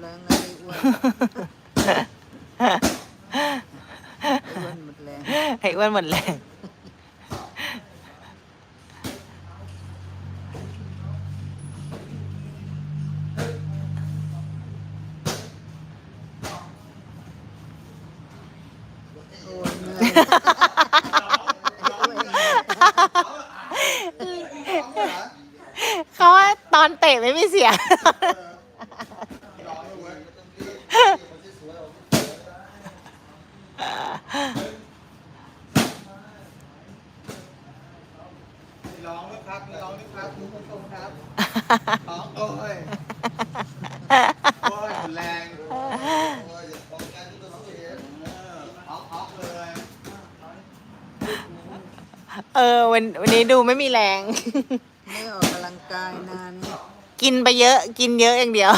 แรงนะไอ้อ้วนไอ้อ้วนหมดแรงไอ้อ้วนหมดแรงโอ้ยเหนื่อยเขาว่าตอนเตะไม่มีเสียง ร้องด้วยครับร้องด้วยครับคุณผู้ชมครับร้องโอ้ยโอ้ยรุนแรงโอ้ยอย่าป้องกันที่ตัวน้องเองเออออกออกเลยเออวันวันนี้ดูไม่มีแรง ไม่ออกกำลังกายนานนี่กินไปเยอะ กินเยอะอย่างเดียว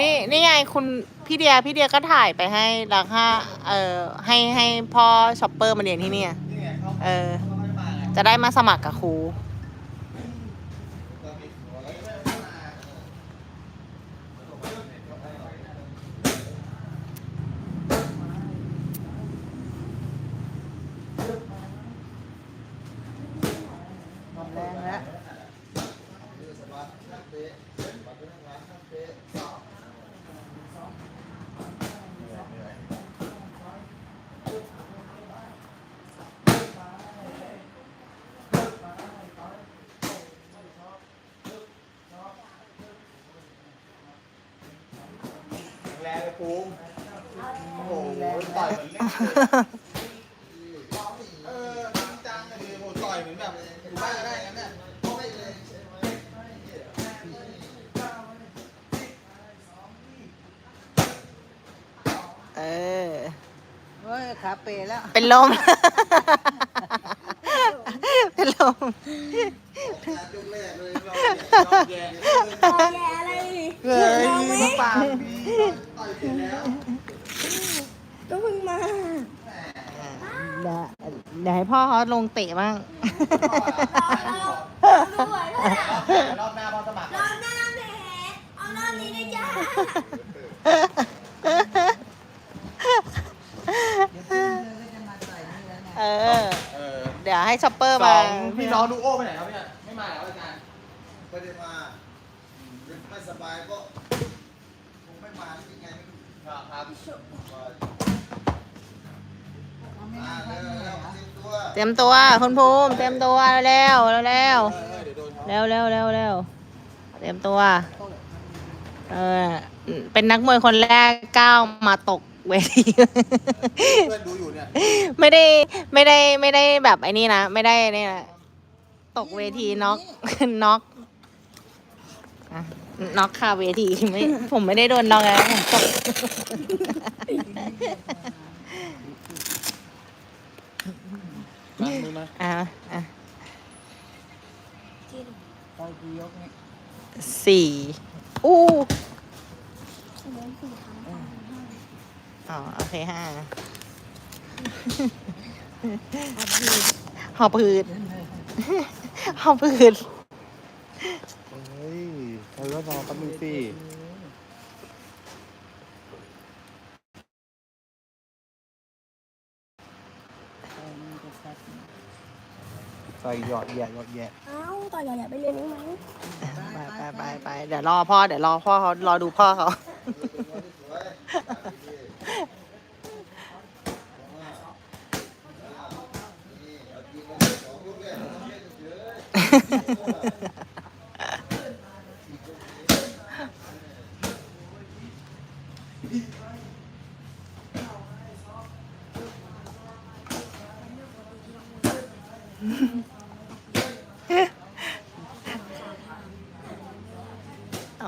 นี่นี่ไงคุณพี่เดียพี่เดียก็ถ่ายไปให้ราคาเออให้ให้พ่อช็อปเปอร์มาเรียนที่เนี่ย เออ จะได้มาสมัครกับครู เราปิดหัวแล้วไม่มา หมดแรงแล้ว แรงเลยปูมโอ้โหต่อยเหมือนเล่นเออจริงจังเลยดิโอ้ต่อยเหมือนแบบอยู่บ้านก็ได้งั้นเนี่ยเออโอ้ยขาเปแล้ว เป็นลม เป็นลมยกแรกเลยเราเนี่ยแย่ตอแยอะไร เฮ้ยปากดี ต่อยเสร็จแล้วก็เพิ่งมาเดี๋ยวเดี๋ยวให้พ่อเขาลงเตะบ้างรอเราด้วยนะรอบหน้าพอสมัครรอหน้าแหมเอารอบนี้นะจ๊ะเดี๋ยวพรุ่งนี้ก็จะมาใส่นี่แล้วไงเออ เออเดี๋ยวให้ช็อปเปอร์สมาองพี่น้องดูโอ้ไปไหนครับเนี่ยไม่มาแล้วอาจารย์ไม่ได้มา ไม่สบายก็คง ไม่มาหรือยังไงไม่รู้ครับมาเร็วเร็วมาเตรียมตัวเตรียมตัวคุณภูมิเตรียมตัวเร็วเร็วเร็วเออเดี๋ยวโดนเขาเร็วเร็วเร็วเร็วเตรียมตัว เออเป็นนักมวยคนแรกก้าวมาตกเวที เพื่อนดูอยู่เนี่ยไม่ได้ไม่ได้ไม่ได้แบบไอ้นี่นะ ไม่ได้นี่นะตกเวทีน็อกน็อก อะน็อกคาเวทีไม่ ผมไม่ได้โดนน็อกแล้วผมตกมามือมาอะอะต่อยกี่ยกนี่สี่อู้อ๋อโอเคห้าหอบผืดหอบผืดเฮ้ยเธอก็ รอแป๊บนึงสิต่อยมันจะซัดนี่ใส่หยอดแย่หยอดแย่เอ้าต่ออย่าอย่าไปเรียนนี้ไหมไปไปไปไปเดี๋ยวรอพ่อเดี๋ยวรอพ่อเขารอดูพ่อเขา อ๋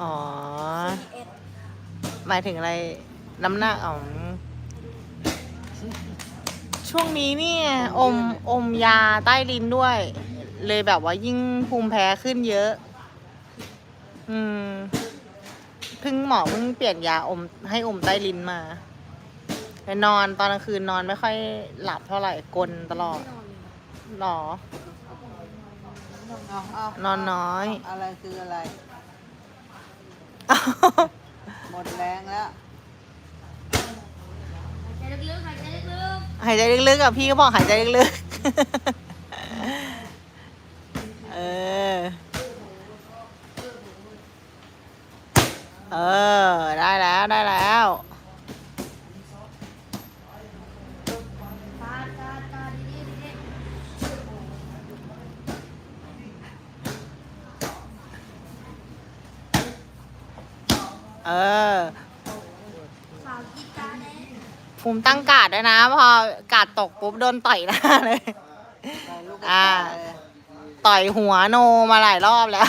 อ หมายถึงอะไร น้ำหนักอ๋อช่วงนี้เนี่ย อม อมยาใต้ลิ้นด้วย เลยแบบว่ายิ่งภูมิแพ้ขึ้นเยอะ อืม พิ่งหมอเพิ่งเปลี่ยนยาอมให้อมใต้ลิ้นมาไปนอนตอนกลางคืนนอนไม่ค่อยหลับเท่าไหร่กลนตลอดหรอ เอาเอานอนน้อย อะไรคืออะไร หมดแรงแล้ว หายใจลึกๆหายใจลึกหายใจลึกๆกับพี่ก็บอกหายใจลึกๆ เออ เออ ได้แล้วได้แล้วๆตาตาตาดีๆดีเออๆฝากกีตาร์แน่ภูมิตั้งการ์ดด้วยนะ พอกาดตกปุ๊บโดนต่อยหน้าเลยใส่ลูกกระอ่าตาเลยต่อยหัวโนมาหลายรอบแล้ว